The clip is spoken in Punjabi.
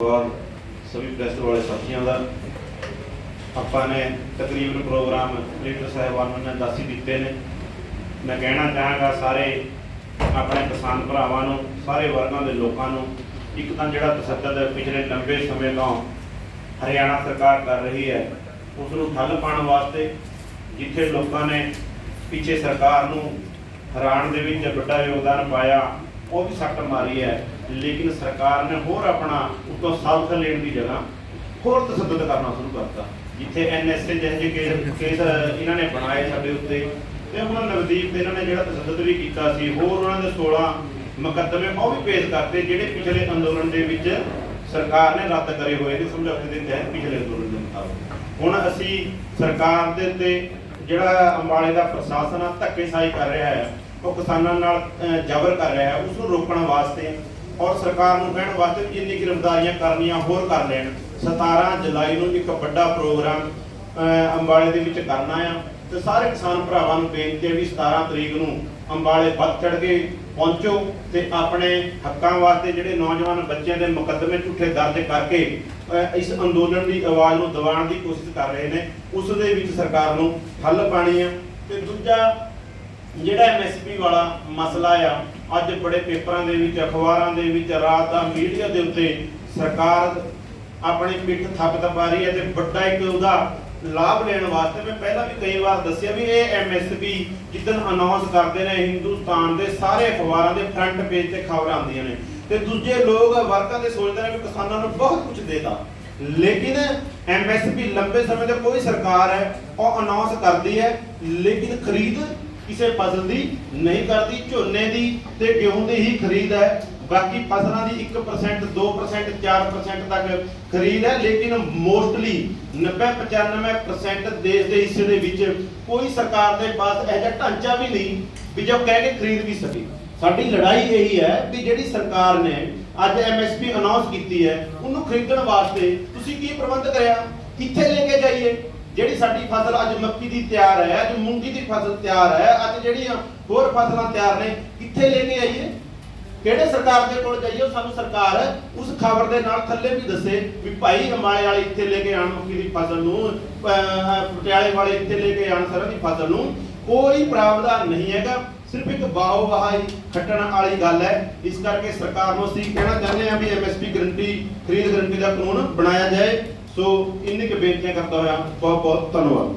ਧੰਨਵਾਦ ਸਭੀ ਪ੍ਰੈਸ ਵਾਲੇ ਸਾਥੀਆਂ ਦਾ ਆਪਾਂ ਨੇ ਤਕਰੀਬਨ ਪ੍ਰੋਗਰਾਮ ਲੀਡਰ ਸਾਹਿਬਾਨ ਨੇ ਦੱਸ ਹੀ ਦਿੱਤੇ ਨੇ। ਮੈਂ ਕਹਿਣਾ ਚਾਹਾਂਗਾ ਸਾਰੇ ਆਪਣੇ ਕਿਸਾਨ ਭਰਾਵਾਂ ਨੂੰ, ਸਾਰੇ ਵਰਗਾਂ ਦੇ ਲੋਕਾਂ ਨੂੰ, ਇੱਕ ਤਾਂ ਜਿਹੜਾ ਤਸੱਦਦ ਪਿਛਲੇ ਲੰਬੇ ਸਮੇਂ ਤੋਂ ਹਰਿਆਣਾ ਸਰਕਾਰ ਕਰ ਰਹੀ ਹੈ ਉਸ ਨੂੰ ਠੱਲ ਪਾਉਣ ਵਾਸਤੇ ਜਿੱਥੇ ਲੋਕਾਂ ਨੇ ਪਿੱਛੇ ਸਰਕਾਰ ਨੂੰ ਹਰਾਣ ਦੇ ਵਿੱਚ ਵੱਡਾ ਯੋਗਦਾਨ ਪਾਇਆ ਉਹ ਵੀ ਸੱਟ ਮਾਰੀ ਹੈ, ਲੇਕਿਨ ਸਰਕਾਰ ਨੇ ਹੋਰ ਆਪਣਾ ਉਤੋਂ ਸਾਲਖ ਲੈਣ ਦੀ ਜਗ੍ਹਾ ਹੋਰ ਤਸੱਦਦ ਕਰਨਾ ਸ਼ੁਰੂ ਕਰਤਾ। ਜਿੱਥੇ ਐਨਐਸਏ ਜਿਹੇ ਜਿਹੇ ਕੇਸ ਇਹਨਾਂ ਨੇ ਬਣਾਏ ਸਾਡੇ ਉੱਤੇ, ਤੇ ਹੁਣ ਨਵਦੀਪ ਤੇ ਇਹਨਾਂ ਨੇ ਜਿਹੜਾ ਤਸੱਦਦ ਵੀ ਕੀਤਾ ਸੀ, ਹੋਰ ਉਹਨਾਂ ਦੇ 16 ਮੁਕੱਦਮੇ ਉਹ ਵੀ ਪੇਸ਼ ਕਰਤੇ, ਜਿਹੜੇ ਪਿਛਲੇ ਅੰਦੋਲਨ ਦੇ ਵਿੱਚ ਸਰਕਾਰ ਨੇ ਰੱਦ ਕਰੇ ਹੋਏ ਨੇ ਸਮਝੌਤੇ ਦੇ ਤਹਿਤ ਪਿਛਲੇ ਅੰਦੋਲਨ ਦੇ ਮੁਤਾਬਕ। ਹੁਣ ਅਸੀਂ ਸਰਕਾਰ ਦੇ ਉੱਤੇ ਜਿਹੜਾ ਅੰਬਾਲੇ ਦਾ ਪ੍ਰਸ਼ਾਸਨ ਆ, ਧੱਕੇਸ਼ਾਹੀ ਕਰ ਰਿਹਾ ਹੈ, ਉਹ ਕਿਸਾਨਾਂ ਨਾਲ ਜ਼ਬਰ ਕਰ ਰਿਹਾ ਹੈ ਉਸ ਨੂੰ ਰੋਕਣ ਵਾਸਤੇ ਔਰ ਸਰਕਾਰ ਨੂੰ ਕਹਿਣ ਵਾਸਤੇ ਵੀ ਜਿੰਨੀ ਗ੍ਰਿਫਤਾਰੀਆਂ ਕਰਨੀਆਂ, ਹੋਰ ਕਰ ਲੈਣ। 17 ਜੁਲਾਈ ਨੂੰ ਇੱਕ ਵੱਡਾ ਪ੍ਰੋਗਰਾਮ ਅੰਬਾਲੇ ਦੇ ਵਿੱਚ ਕਰਨਾ ਆ ਤੇ ਸਾਰੇ ਕਿਸਾਨ ਭਰਾਵਾਂ ਨੂੰ ਬੇਨਤੀ ਹੈ ਵੀ 17 ਤਰੀਕ ਨੂੰ ਅੰਬਾਲੇ ਵੱਧ ਚੜ ਕੇ ਪਹੁੰਚੋ ਤੇ ਆਪਣੇ ਹੱਕਾਂ ਵਾਸਤੇ ਜਿਹੜੇ ਨੌਜਵਾਨ ਬੱਚਿਆਂ ਦੇ ਮੁਕੱਦਮੇ ਝੂਠੇ ਦਰਜ ਕਰਕੇ ਇਸ ਅੰਦੋਲਨ ਦੀ ਆਵਾਜ਼ ਨੂੰ ਦਬਾਉਣ ਦੀ ਕੋਸ਼ਿਸ਼ ਕਰ ਰਹੇ ਨੇ, ਉਸ ਦੇ ਵਿੱਚ ਸਰਕਾਰ ਨੂੰ ਹੱਲ ਪਾਣੀ ਆ। ਤੇ ਦੂਜਾ ਜਿਹੜਾ ਐਮਐਸਪੀ ਵਾਲਾ ਮਸਲਾ ਆ, ਅੱਜ ਬੜੇ ਪੇਪਰਾਂ ਦੇ ਵਿੱਚ, ਅਖਬਾਰਾਂ ਦੇ ਵਿੱਚ, ਰਾਤ ਦਾ ਮੀਡੀਆ ਦੇ ਉੱਤੇ ਸਰਕਾਰ ਆਪਣੀ ਪਿੱਠ ਥੱਪ ਪਾ ਰਹੀ ਹੈ ਤੇ ਵੱਡਾ ਇੱਕ ਉਹਦਾ ਲਾਭ ਲੈਣ ਵਾਸਤੇ ਮੈਂ ਪਹਿਲਾਂ ਵੀ ਕਈ ਵਾਰ ਦੱਸਿਆ ਵੀ ਇਹ ਐਮਐਸਪੀ ਜਿੱਦਣ ਅਨਾਉਂਸ ਕਰਦੇ ਨੇ ਹਿੰਦੁਸਤਾਨ ਦੇ ਸਾਰੇ ਅਖਬਾਰਾਂ ਦੇ ਫਰੰਟ ਪੇਜ ਤੇ ਖਬਰਾਂ ਆਉਂਦੀਆਂ ਨੇ ਤੇ ਦੂਜੇ ਲੋਕ ਵਰਕਾਂ ਦੇ ਸੋਚਦੇ ਨੇ ਵੀ ਕਿਸਾਨਾਂ ਨੂੰ ਬਹੁਤ ਕੁਝ ਦੇਤਾ। ਲੇਕਿਨ ਐਮਐਸਪੀ ਲੰਬੇ ਸਮੇਂ ਤੋਂ ਕੋਈ ਸਰਕਾਰ ਹੈ, ਉਹ ਅਨਾਉਂਸ ਕਰਦੀ ਹੈ, ਲੇਕਿਨ ਖਰੀਦ ਕਿਸੇ ਫਸਲ ਦੀ ਨਹੀਂ ਕਰਦੀ, ਝੋਨੇ ਦੀ ਤੇ ਗੇਹੂੰ ਦੀ ਹੀ ਖਰੀਦ ਹੈ। ਬਾਕੀ ਫਸਲਾਂ ਦੀ 1% 2% 4% ਤੱਕ ਖਰੀਦ ਹੈ, ਲੇਕਿਨ ਮੋਸਟਲੀ 90 95% ਦੇਸ਼ ਦੇ ਹਿੱਸੇ ਦੇ ਵਿੱਚ ਕੋਈ ਸਰਕਾਰ ਦੇ ਪਾਸ ਇਹੋ ਜਿਹਾ ਢਾਂਚਾ ਵੀ ਨਹੀਂ ਵੀ ਜੋ ਕਹਿ ਕੇ ਖਰੀਦ ਵੀ ਸਕੇ। ਸਾਡੀ ਲੜਾਈ ਇਹੀ ਹੈ ਵੀ ਜਿਹੜੀ ਸਰਕਾਰ ਨੇ ਅੱਜ ਐਮਐਸਪੀ ਅਨਾਉਂਸ ਕੀਤੀ ਹੈ, ਉਹਨੂੰ ਖਰੀਦਣ ਵਾਸਤੇ ਤੁਸੀਂ ਕੀ ਪ੍ਰਬੰਧ ਕਰਿਆ? ਕਿੱਥੇ ਲੈ ਕੇ ਜਾਈਏ? ਜਿਹੜੀ ਸਾਡੀ ਫਸਲ ਅੱਜ ਮੱਕੀ ਦੀ ਤਿਆਰ ਹੈ, ਅੱਜ ਮੂੰਗੀ ਦੀ ਫਸਲ ਤਿਆਰ ਹੈ, ਅੱਜ ਜਿਹੜੀਆਂ ਹੋਰ ਫਸਲਾਂ ਤਿਆਰ ਨੇ, ਕਿੱਥੇ ਲੈ ਕੇ ਆਈਏ? ਕਿਹੜੇ ਸਰਕਾਰ ਦੇ ਕੋਲ ਜਾਈਏ ਸਾਨੂੰ ਸਰਕਾਰ ਉਸ ਖਬਰ ਦੇ ਨਾਲ ਥੱਲੇ ਵੀ ਦੱਸੇ ਵੀ ਭਾਈ ਅੰਬਾਲੇ ਵਾਲੇ ਇੱਥੇ ਲੈ ਕੇ ਆਣ ਮੱਕੀ ਦੀ ਫਸਲ ਨੂੰ ਪਟਿਆਲੇ ਵਾਲੇ ਇੱਥੇ ਲੈ ਕੇ ਆਣ ਸਰੋਂ ਦੀ ਫਸਲ ਨੂੰ ਕੋਈ ਪ੍ਰਾਵਧਾਨ ਨਹੀਂ ਹੈਗਾ। ਸਿਰਫ ਇੱਕ ਬਾਹੋ ਬਾਹਾਈ ਖੱਟਣ ਵਾਲੀ ਗੱਲ ਹੈ। ਇਸ ਕਰਕੇ ਸਰਕਾਰ ਨੂੰ ਅਸੀਂ ਕਹਿਣਾ ਚਾਹੁੰਦੇ ਹਾਂ ਵੀ ਐਮਐਸਪੀ ਗਰੰਟੀ, ਖਰੀਦ ਗਰੰਟੀ ਦਾ ਕਾਨੂੰਨ ਬਣਾਇਆ ਜਾਏ। ਸੋ, ਇੰਨੀ ਕੁ ਬੇਨਤੀਆਂ ਕਰਦਾ ਹੋਇਆ ਬਹੁਤ ਬਹੁਤ ਧੰਨਵਾਦ।